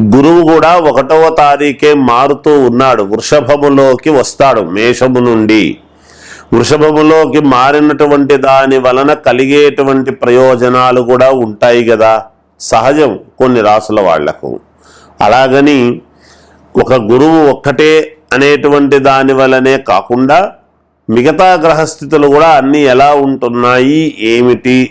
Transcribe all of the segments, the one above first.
గురువు కూడా ఒకటవ తారీఖే మారుతూ ఉన్నాడు. వృషభములోకి వస్తాడు మేషము నుండి. వృషభములోకి మారినటువంటి దాని వలన కలిగేటువంటి ప్రయోజనాలు కూడా ఉంటాయి కదా సహజం కొన్ని రాసుల వాళ్ళకు. అలాగని ఒక గురువు ఒక్కటే అనేటువంటి దాని వలనే కాకుండా మిగతా గ్రహస్థితులు కూడా అన్నీ ఎలా ఉంటున్నాయి? ఏమిటి?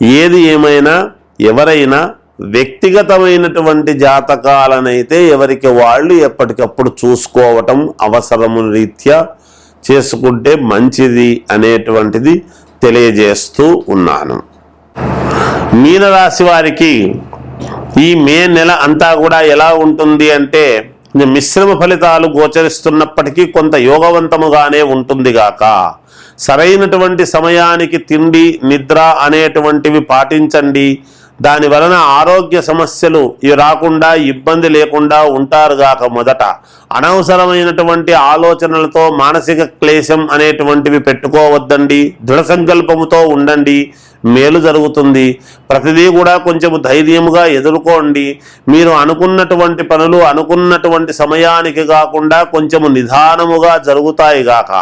ఏది ఏమైనా ఎవరైనా వ్యక్తిగతమైనటువంటి జాతకాలనైతే ఎవరికి వాళ్ళు ఎప్పటికప్పుడు చూసుకోవటం అవసరము రీత్యా చేసుకుంటే మంచిది అనేటువంటిది తెలియజేస్తూ ఉన్నాను. మీనరాశి వారికి ఈ మే నెల అంతా కూడా ఎలా ఉంటుంది అంటే మిశ్రమ ఫలితాలు గోచరిస్తున్నప్పటికీ కొంత యోగవంతముగానే ఉంటుంది గాక. సరైనటువంటి సమయానికి తిండి నిద్ర అనేటువంటివి పాటించండి. దాని వలన ఆరోగ్య సమస్యలు ఇవి రాకుండా ఇబ్బంది లేకుండా ఉంటారు గాక మొదట. అనవసరమైనటువంటి ఆలోచనలతో మానసిక క్లేశం అనేటువంటివి పెట్టుకోవద్దండి. దృఢ సంకల్పముతో ఉండండి. మేలు జరుగుతుంది. ప్రతిదీ కూడా కొంచెం ధైర్యముగా ఎదుర్కోండి. మీరు అనుకున్నటువంటి పనులు అనుకున్నటువంటి సమయానికి కాకుండా కొంచెం నిదానముగా జరుగుతాయి గాక.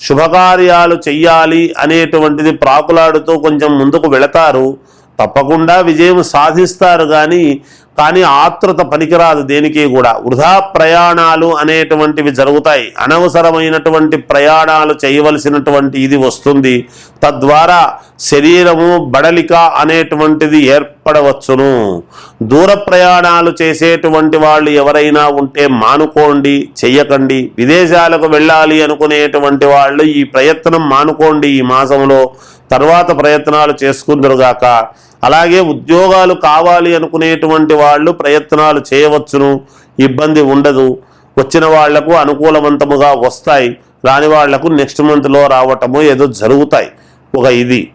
శుభకార్యాలు చెయ్యాలి అనేటువంటిది ప్రాకులాడుతూ కొంచెం ముందుకు వెళతారు. తప్పకుండా విజయం సాధిస్తారు కానీ కానీ ఆతృత పనికిరాదు దేనికి కూడా. వృధా ప్రయాణాలు అనేటువంటివి జరుగుతాయి. అనవసరమైనటువంటి ప్రయాణాలు చేయవలసినటువంటి ఇది వస్తుంది. తద్వారా శరీరము బడలిక అనేటువంటిది ఏర్పడవచ్చును. దూర ప్రయాణాలు చేసేటువంటి వాళ్ళు ఎవరైనా ఉంటే మానుకోండి చెయ్యకండి. విదేశాలకు వెళ్ళాలి అనుకునేటువంటి వాళ్ళు ఈ ప్రయత్నం మానుకోండి ఈ మాసంలో. తర్వాత ప్రయత్నాలు చేసుకుందరుగాక. అలాగే ఉద్యోగాలు కావాలి అనుకునేటువంటి వాళ్ళు ప్రయత్నాలు చేయవచ్చును. ఇబ్బంది ఉండదు. వచ్చిన వాళ్ళకు అనుకూలవంతముగా వస్తాయి. రాని వాళ్ళకు నెక్స్ట్ మంత్లో రావటము ఏదో జరుగుతాయి. ఒక ఇది.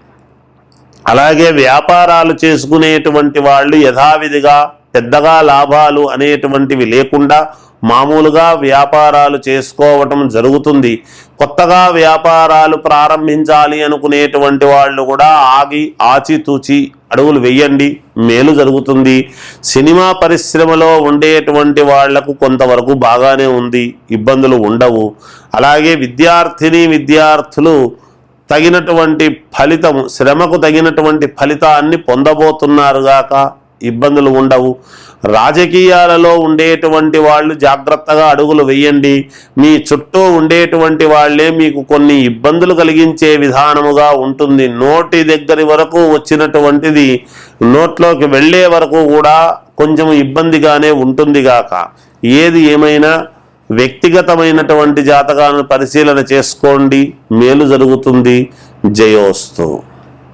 అలాగే వ్యాపారాలు చేసుకునేటువంటి వాళ్ళు యథావిధిగా పెద్దగా లాభాలు అనేటువంటివి లేకుండా మామూలుగా వ్యాపారాలు చేసుకోవటం జరుగుతుంది. కొత్తగా వ్యాపారాలు ప్రారంభించాలి అనుకునేటువంటి వాళ్ళు కూడా ఆగి ఆచితూచి అడుగులు వెయ్యండి మేలు జరుగుతుంది. సినిమా పరిశ్రమలో ఉండేటువంటి వాళ్ళకు కొంతవరకు బాగానే ఉంది. ఇబ్బందులు ఉండవు. అలాగే విద్యార్థిని విద్యార్థులు తగినటువంటి ఫలితం శ్రమకు తగినటువంటి ఫలితాన్ని పొందబోతున్నారుగాక ఇబ్బందులు ఉండవు. రాజకీయాలలో ఉండేటువంటి వాళ్ళు జాగ్రత్తగా అడుగులు వేయండి. మీ చుట్టూ ఉండేటువంటి వాళ్ళే మీకు కొన్ని ఇబ్బందులు కలిగించే విధానముగా ఉంటుంది. నోటి దగ్గరి వరకు వచ్చినటువంటిది నోట్లోకి వెళ్ళే వరకు కూడా కొంచెం ఇబ్బందిగానే ఉంటుంది గాక. ఏది ఏమైనా వ్యక్తిగతమైనటువంటి జాతకాలను పరిశీలన చేసుకోండి. మేలు జరుగుతుంది. జయోస్తు.